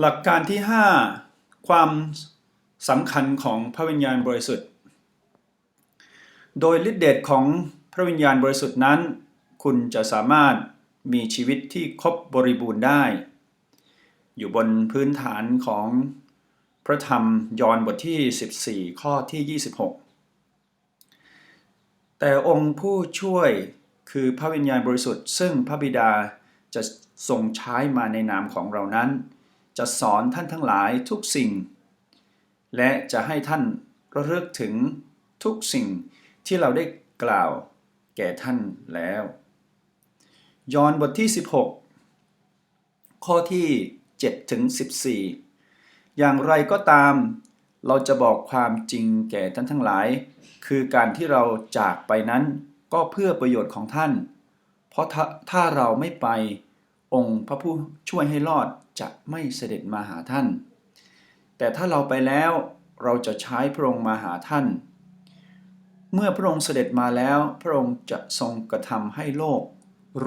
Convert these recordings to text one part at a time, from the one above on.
หลักการที่ 5 ความสำคัญของพระวิญญาณบริสุทธิ์ โดยฤทธิเดชของพระวิญญาณบริสุทธิ์นั้น คุณจะสามารถมีชีวิตที่ครบบริบูรณ์ได้ อยู่บนพื้นฐานของพระธรรมยอห์นบทที่ 14 ข้อที่ 26 แต่องค์ผู้ช่วยคือพระวิญญาณบริสุทธิ์ ซึ่งพระบิดาจะทรงใช้มาในนามของเรานั้น จะสอนท่านทั้งหลายทุกสิ่ง และจะให้ท่านระลึกถึงทุกสิ่งที่เราได้กล่าวแก่ท่านแล้ว ยอห์นบทที่ 16 ข้อที่7ถึง14 อย่างไรก็ตาม เราจะบอกความจริงแก่ท่านทั้งหลาย คือการที่เราจากไปนั้นก็เพื่อประโยชน์ของท่าน เพราะถ้าถ้าเราไม่ไป องค์พระผู้ช่วยให้รอดจะไม่เสด็จมาหาท่าน แต่ถ้าเราไปแล้วเราจะใช้พระองค์มาหาท่าน เมื่อพระองค์เสด็จมาแล้ว พระองค์จะทรงกระทำให้โลก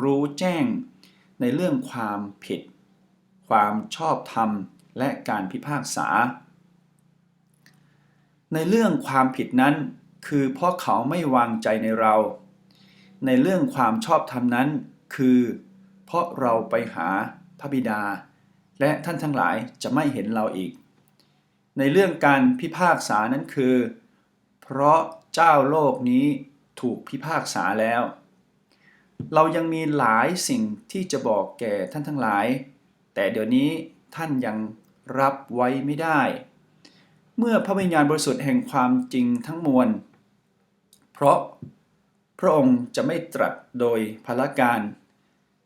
รู้แจ้งในเรื่องความผิด ความชอบธรรมและการพิพากษา ในเรื่องความผิดนั้นคือเพราะเขาไม่วางใจในเรา ในเรื่องความชอบธรรมนั้น คือ เพราะเราไปหาพระบิดา และท่านทั้งหลายจะไม่เห็นเราอีก ในเรื่องการพิพากษานั้นคือ เพราะเจ้าโลกนี้ถูกพิพากษาแล้ว เรายังมีหลายสิ่งที่จะบอกแก่ท่านทั้งหลาย แต่เดี๋ยวนี้ท่านยังรับไว้ไม่ได้ เมื่อพระวิญญาณบริสุทธิ์แห่งความจริงทั้งมวล เพราะพระองค์จะไม่ตรัสโดยพละการ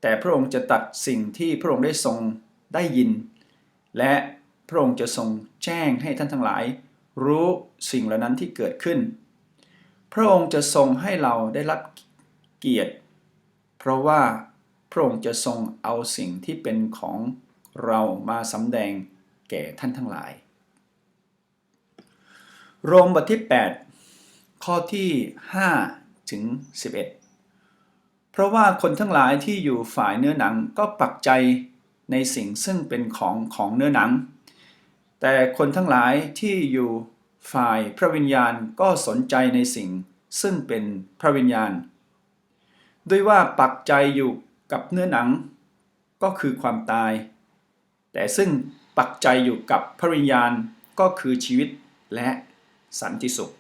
แต่พระองค์จะตัดสิ่งที่พระองค์ได้ทรงได้ยิน และพระองค์จะทรงแจ้งให้ท่านทั้งหลาย รู้สิ่งเหล่านั้นที่เกิดขึ้น พระองค์จะทรงให้เราได้รับเกียรติ เพราะว่าพระองค์จะทรงเอาสิ่งที่เป็นของเรามาสำแดงแก่ท่านทั้งหลาย โรมบทที่ 8 ข้อที่ 5 ถึง 11เพ ราะว่าคนทั้งหลายที่อยู่ฝ่ายเนื้อหนังก็ปักใจในสิ่งซึ่งเป็นของของเนื้อหนัง แต่คนทั้งหลายที่อยู่ฝ่ายพระวิญญาณก็สนใจในสิ่งซึ่งเป็นพระวิญญาณ ด้วยว่าปักใจอยู่กับเนื้อหนัง ก็คือความตาย แต่ซึ่งปักใจอยู่กับพระวิญญาณก็คือชีวิตและสันติสุข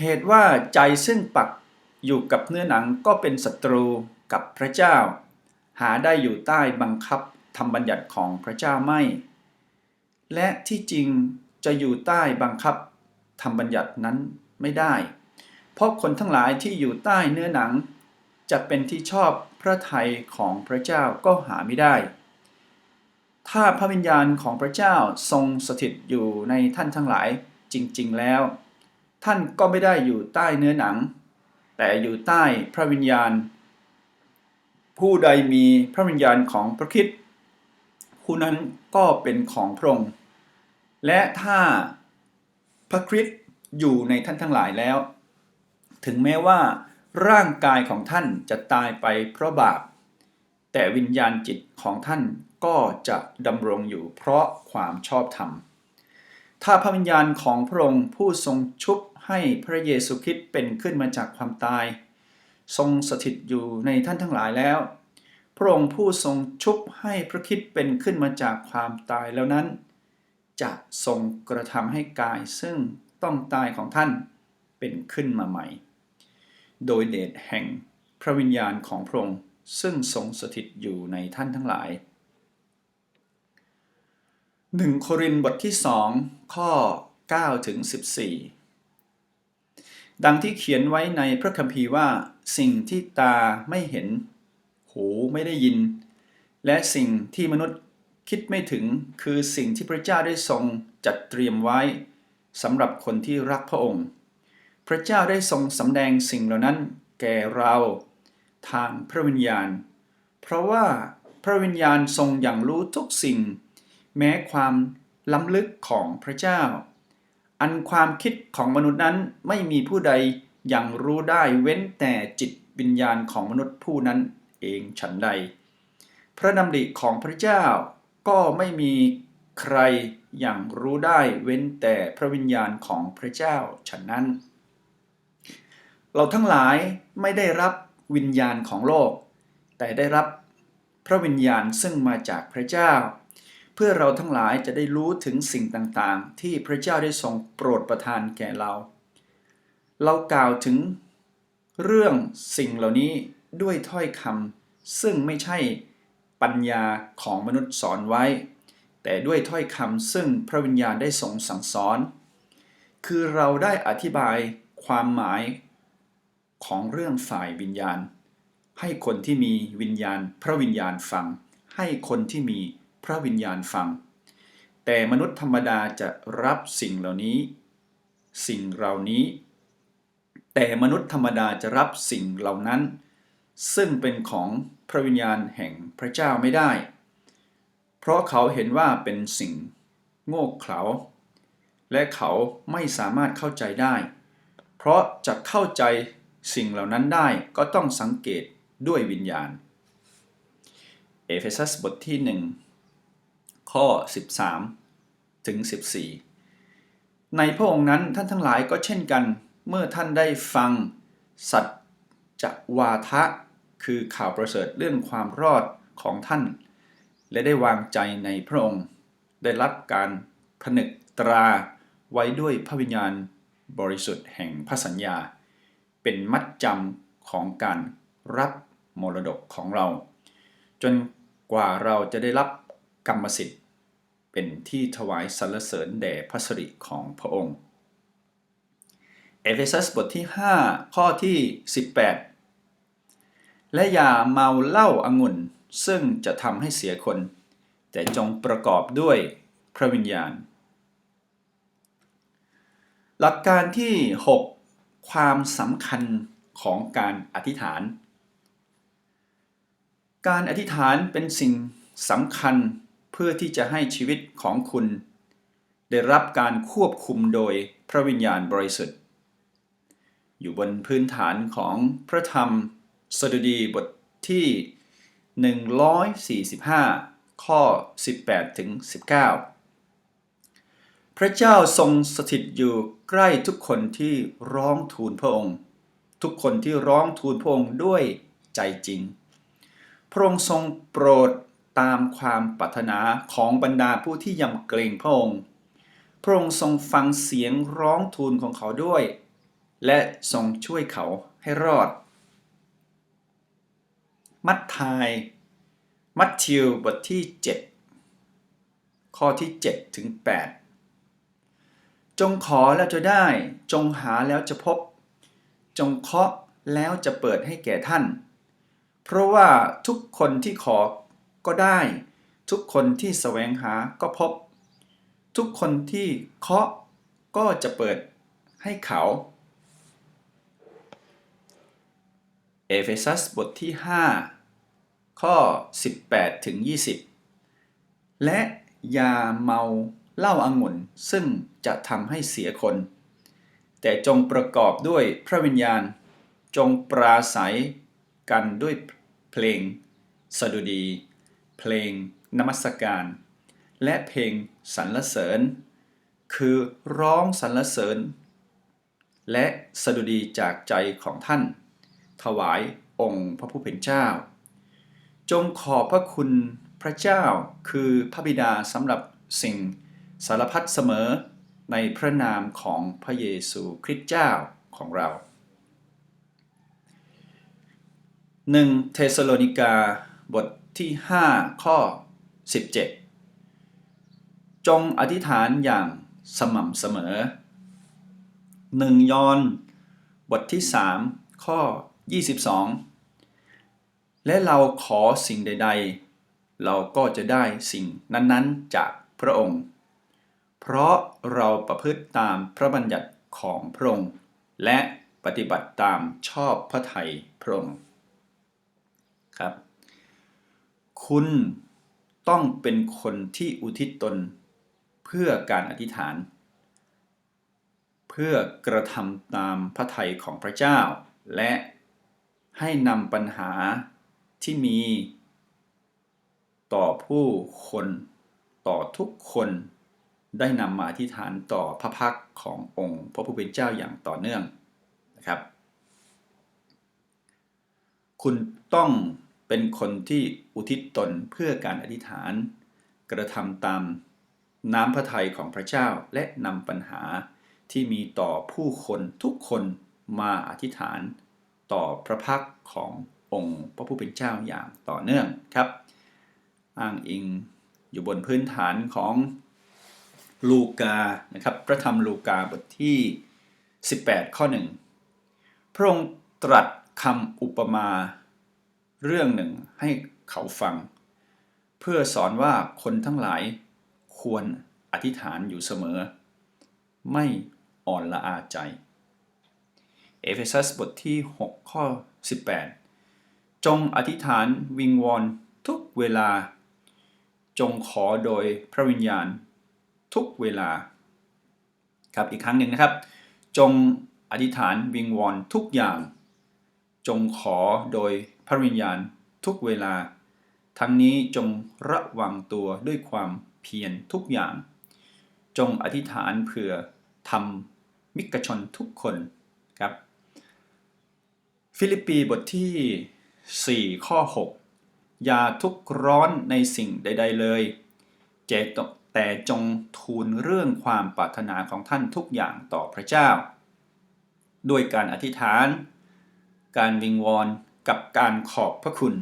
เหตุว่าใจซึ่งปัก อยู่กับเนื้อหนังก็เป็นศัตรูกับพระเจ้า หาได้อยู่ใต้บังคับธรรมบัญญัติของพระเจ้าไม่ และที่จริงจะอยู่ใต้บังคับธรรมบัญญัตินั้นไม่ได้ เพราะคนทั้งหลายที่อยู่ใต้เนื้อหนัง จะเป็นที่ชอบพระทัยของพระเจ้าก็หาไม่ได้ ถ้าพระวิญญาณของพระเจ้าทรงสถิตอยู่ในท่านทั้งหลายจริง ๆแล้ว ท่านก็ไม่ได้อยู่ใต้เนื้อหนัง แต่อยู่ใต้พระวิญญาณ ผู้ใดมีพระวิญญาณของพระคริสต์ผู้นั้นก็เป็นของพระองค์ และถ้าพระคริสต์อยู่ในท่านทั้งหลายแล้ว ถึงแม้ว่าร่างกายของท่านจะตายไปเพราะบาป แต่วิญญาณจิตของท่านก็จะดำรงอยู่เพราะความชอบธรรม ถ้าพระวิญญาณของพระองค์ผู้ทรงชุบ ให้พระเยซูคริสต์เป็นขึ้นมาจากความตาย ทรงสถิตอยู่ในท่านทั้งหลายแล้ว พระองค์ผู้ทรงชุบให้พระคริสต์เป็นขึ้นมาจากความตายแล้วนั้น จะทรงกระทำให้กายซึ่งต้องตายของท่านเป็นขึ้นมาใหม่ โดยเดชแห่งพระวิญญาณของพระองค์ซึ่งทรงสถิตอยู่ในท่านทั้งหลาย1โครินธ์บทที่2ข้อ9ถึง14 ดังที่เขียนไว้ในพระคัมภีร์ว่า สิ่งที่ตาไม่เห็น หูไม่ได้ยิน และสิ่งที่มนุษย์คิดไม่ถึงคือสิ่งที่พระเจ้าได้ทรงจัดเตรียมไว้สำหรับคนที่รักพระองค์ พระเจ้าได้ทรงสำแดงสิ่งเหล่านั้นแก่เราทางพระวิญญาณ เพราะว่าพระวิญญาณทรงอย่างรู้ทุกสิ่ง แม้ความล้ำลึกของพระเจ้า อันความคิดของมนุษย์นั้นไม่มีผู้ใดอย่างรู้ได้เว้นแต่จิตวิญญาณของมนุษย์ผู้นั้นเองฉันใด พระดำริของพระเจ้าก็ไม่มีใครอย่างรู้ได้เว้นแต่พระวิญญาณของพระเจ้าฉะนั้น เราทั้งหลายไม่ได้รับวิญญาณของโลก แต่ได้รับพระวิญญาณซึ่งมาจากพระเจ้า เพื่อเราทั้งหลายจะได้รู้ถึงสิ่งต่างๆ ที่พระเจ้าได้ทรงโปรดประทานแก่เรา เรากล่าวถึงเรื่องสิ่งเหล่านี้ด้วยถ้อยคำซึ่งไม่ใช่ปัญญาของมนุษย์สอนไว้ แต่ด้วยถ้อยคำซึ่งพระวิญญาณได้ทรงสั่งสอน คือเราได้อธิบายความหมายของเรื่องฝ่ายวิญญาณ ให้คนที่มีวิญญาณ พระวิญญาณฟัง ให้คนที่มี พระวิญญาณฟัง แต่มนุษย์ธรรมดาจะรับสิ่งเหล่านี้ สิ่งเหล่านี้ แต่มนุษย์ธรรมดาจะรับสิ่งเหล่านั้น ซึ่งเป็นของพระวิญญาณแห่งพระเจ้าไม่ได้ เพราะเขาเห็นว่าเป็นสิ่งโง่เขลาและเขาไม่สามารถเข้าใจได้ เพราะจะเข้าใจสิ่งเหล่านั้นได้ก็ต้องสังเกตด้วยวิญญาณ เอเฟซัสบทที่ 1 ข้อ 13 ถึง 14 ในพระองค์นั้นท่านทั้งหลายก็เช่นกัน เมื่อท่านได้ฟัง สัจจวาทะ คือข่าวประเสริฐเรื่องความรอดของท่าน และได้วางใจในพระองค์ ได้รับการผนึกตราไว้ด้วยพระวิญญาณบริสุทธิ์แห่งพระสัญญา เป็นมัดจำของการรับมรดกของเรา จนกว่าเราจะได้รับกรรมสิทธิ์ เป็นที่ถวายสรรเสริญแด่พระสิริของพระองค์ เอเฟซัสบทที่ 5 ข้อที่ 18 และอย่าเมาเหล้าอางุ่น ซึ่งจะทำให้เสียคน แต่จงประกอบด้วยพระวิญญาณ หลักการที่ 6 ความสำคัญของการอธิษฐาน การอธิษฐานเป็นสิ่งสำคัญ เพื่อที่จะให้ชีวิตของคุณ ได้รับการควบคุมโดยพระวิญญาณบริสุทธิ์ อยู่บนพื้นฐานของพระธรรมสดุดีบทที่ 145 ข้อ 18 ถึง 19 พระเจ้าทรงสถิตอยู่ใกล้ทุกคนที่ร้องทูลพระองค์ ทุกคนที่ร้องทูลพระองค์ด้วยใจจริง พระองค์ทรงโปรด ตามความปรารถนาของบรรดาผู้ที่ยำเกรงพระองค์ พระองค์ทรงฟังเสียงร้องทูลของเขาด้วย และทรงช่วยเขาให้รอด มัทธายมัทธิวบทที่ 7 ข้อที่7ถึง8จงขอแล้วจะได้ จงหาแล้วจะพบ จงเคาะแล้วจะเปิดให้แก่ท่าน เพราะว่าทุกคนที่ขอ ก็ได้ ทุกคนที่แสวงหาก็พบ ทุกคนที่เคาะก็จะเปิดให้เขาเอเฟซัสบทที่ 5 ข้อ 18 ถึง 20 และอย่าเมาเหล้าอางุ่นซึ่งจะทำให้เสียคน แต่จงประกอบด้วยพระวิญญาณ จงปราศัยกันด้วยเพลงสดุดี เพลงนมัสการ และเพลงสรรเสริญ คือร้องสรรเสริญ และสดุดีจากใจของท่าน ถวายองค์พระผู้เป็นเจ้า จงขอบพระคุณพระเจ้าคือพระบิดาสำหรับสิ่งสารพัดเสมอในพระนามของพระเยซูคริสต์เจ้าของเรา 1 เทสโลนิกาบท ที่ 5 ข้อ 17 จงอธิษฐานอย่างสม่ำเสมอ 1 ยอนบทที่ 3 ข้อ 22 และเราขอสิ่งใด ๆ เราก็จะได้สิ่งนั้นๆ จากพระองค์ เพราะเราประพฤติตามพระบัญญัติของพระองค์ และปฏิบัติตามชอบพระทัยพระองค์ครับ คุณต้องเป็นคนที่อุทิศตน เพื่อการอธิษฐาน เพื่อกระทำตามพระทัยของพระเจ้า และให้นำปัญหาที่มี ต่อผู้คนต่อทุกคนได้นำมาอธิษฐานต่อพระพักขององค์ พระผู้เป็นเจ้าอย่างต่อเนื่องนะครับ คุณต้อง เป็นคนที่อุทิศตนเพื่อการอธิษฐาน กระทำตามน้ำพระทัยของพระเจ้าและนำปัญหาที่มีต่อผู้คนทุกคนมาอธิษฐาน ต่อพระพักขององค์พระผู้เป็นเจ้าอย่างต่อเนื่องครับ อ้างอิงอยู่บนพื้นฐานของลูกานะครับพระธรรมลูกาบทที่ 18 ข้อ1พระองค์ตรัสคำอุปมา เรื่องหนึ่งให้เขาฟัง เพื่อสอนว่าคนทั้งหลายควรอธิษฐานอยู่เสมอ ไม่อ่อนละอาใจ เอเฟซัสบทที่ 6 ข้อ 18 จงอธิษฐานวิงวอนทุกเวลา จงขอโดยพระวิญญาณทุกเวลา ครับอีกครั้งหนึ่งนะครับ จงอธิษฐานวิงวอนทุกอย่าง จงขอโดย พระวิญญาณทุกเวลา ทั้งนี้จงระวังตัวด้วยความเพียรทุกอย่าง จงอธิษฐานเพื่อทำมิกชนทุกคนครับ ฟิลิปปีบทที่ 4 ข้อ 6 อย่าทุกร้อนในสิ่งใด ๆ เลยเจตแต่จงทูลเรื่องความปรารถนาของท่านทุกอย่างต่อพระเจ้า ด้วยการอธิษฐาน การวิงวอน กับการขอบพระคุณ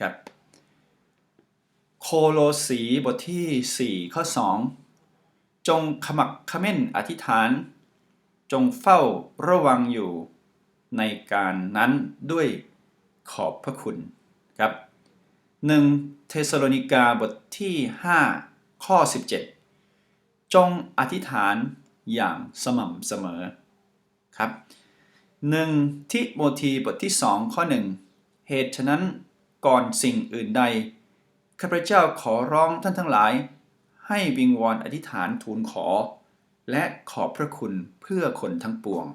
ครับโคโลสีบทที่ 4 ข้อ 2 จงขมักขม้นอธิษฐาน จงเฝ้าระวังอยู่ในการนั้นด้วยขอบพระคุณครับ 1 เทสโลนิกาบทที่ 5 ข้อ 17 จงอธิษฐานอย่างสม่ำเสมอครับ 1 ทิโมธีบทที่ 2 ข้อ 1 เหตุฉะนั้นก่อนสิ่งอื่นใด ข้าพเจ้าขอร้องท่านทั้งหลาย ให้วิงวอนอธิษฐานทูลขอ และขอบพระคุณเพื่อคนทั้งปวง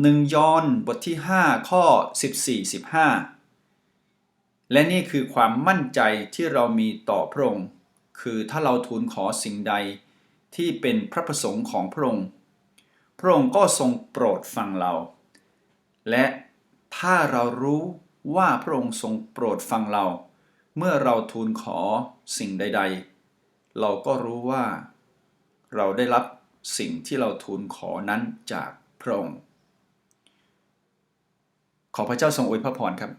หนึ่งยอห์นบทที่ 5 ข้อ 14 15 และนี่คือความมั่นใจที่เรามีต่อพระองค์ คือถ้าเราทูลขอสิ่งใดที่เป็นพระประสงค์ของพระองค์ พระองค์ก็ทรงโปรดฟังเรา และถ้าเรารู้ว่าพระองค์ทรงโปรดฟังเรา เมื่อเราทูลขอสิ่งใด ๆ เราก็รู้ว่า เราได้รับสิ่งที่เราทูลขอนั้นจากพระองค์ ขอพระเจ้าทรงอวยพระพรครับ